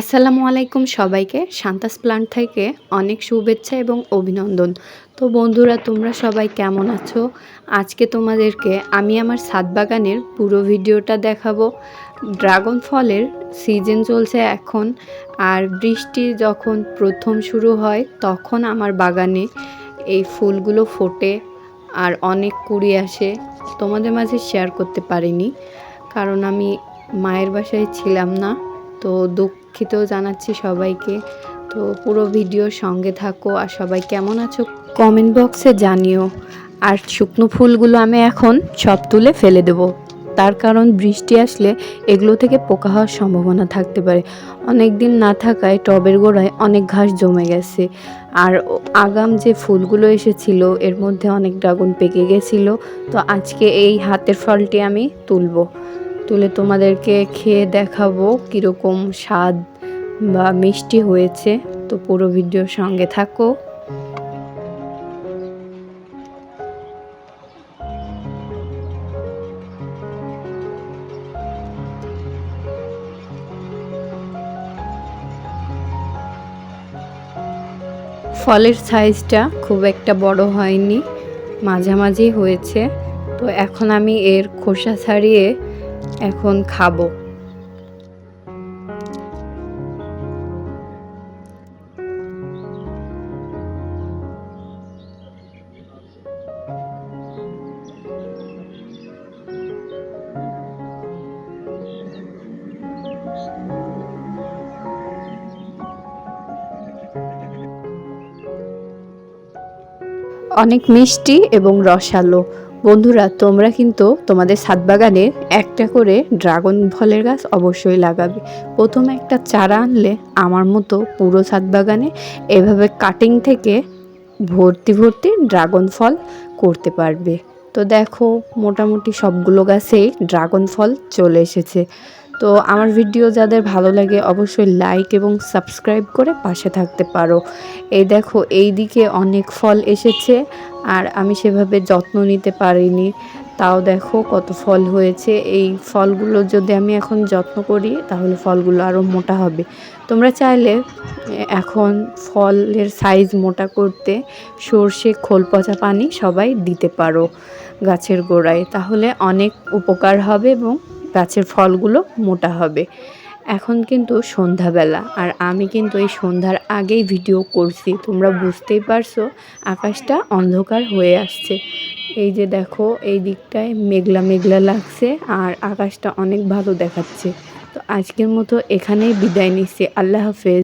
আসসালামু আলাইকুম সবাইকে। শান্তাস প্লান্ট থেকে অনেক শুভেচ্ছা এবং অভিনন্দন। তো বন্ধুরা, তোমরা সবাই কেমন আছো? আজকে তোমাদেরকে আমি আমার ছাদ বাগানের পুরো ভিডিওটা দেখাবো। ড্রাগন ফলের সিজন চলছে এখন, আর বৃষ্টি যখন প্রথম শুরু হয়, তখন আমার বাগানে এই ফুলগুলো ফোটে আর অনেক কুড়ি আসে। তোমাদের মাঝে শেয়ার করতে পারিনি, কারণ আমি মায়ের বাসায় ছিলাম না। তো দুঃখিত জানাচ্ছি সবাইকে। তো পুরো ভিডিওর সঙ্গে থাকো আর সবাই কেমন আছো কমেন্ট বক্সে জানিও। আর শুকনো ফুলগুলো আমি এখন সব তুলে ফেলে দেবো। তার কারণ বৃষ্টি আসলে এগুলো থেকে পোকা হওয়ার সম্ভাবনা থাকতে পারে। অনেক দিন না থাকায় টবের গোড়ায় অনেক ঘাস জমে গেছে। আর আগাম যে ফুলগুলো এসেছিল, এর মধ্যে অনেক ড্রাগন পেকে গেছিল। তো আজকে এই হাতের ফলটি আমি তুলবো। তুলে তোমাদেরকে খেয়ে দেখাবো কীরকম স্বাদ বা মিষ্টি হয়েছে। তো পুরো ভিডিওর সঙ্গে থাকো। ফলের সাইজটা খুব একটা বড় হয়নি, মাঝামাঝি হয়েছে। তো এখন আমি এর খোসা ছাড়িয়ে এখন খাব। অনেক মিষ্টি এবং রসালো। বন্ধুরা, তোমরা কিন্তু তোমাদের ছাদ বাগানে একটা করে ড্রাগন ফলের গাছ অবশ্যই লাগাবে। প্রথমে একটা চারা আনলে আমার মতো পুরো ছাদ বাগানে এভাবে কাটিং থেকে ভর্তি ভর্তি ড্রাগন ফল করতে পারবে। তো দেখো, মোটামুটি সবগুলো গাছেই ড্রাগন ফল চলে এসেছে। তো আমার ভিডিও যাদের ভালো লাগে অবশ্যই লাইক এবং সাবস্ক্রাইব করে পাশে থাকতে পারো। এই দেখো, এই দিকে অনেক ফল এসেছে আর আমি সেভাবে যত্ন নিতে পারিনি। তাও দেখো কত ফল হয়েছে। এই ফলগুলো যদি আমি এখন যত্ন করি, তাহলে ফলগুলো আরও মোটা হবে। তোমরা চাইলে এখন ফলের সাইজ মোটা করতে সর্ষে, খোল, পচা পানি সবাই দিতে পারো গাছের গোড়ায়। তাহলে অনেক উপকার হবে এবং গাছের ফলগুলো মোটা হবে। এখন কিন্তু সন্ধ্যাবেলা আর আমি কিন্তু এই সন্ধ্যার আগেই ভিডিও করছি। তোমরা বুঝতেই পারছ, আকাশটা অন্ধকার হয়ে আসছে। এই যে দেখো, এই দিকটায় মেঘলা মেঘলা লাগছে আর আকাশটা অনেক ভালো দেখাচ্ছে। তো আজকের মতো এখানেই বিদায় নিচ্ছি। আল্লাহ হাফেজ।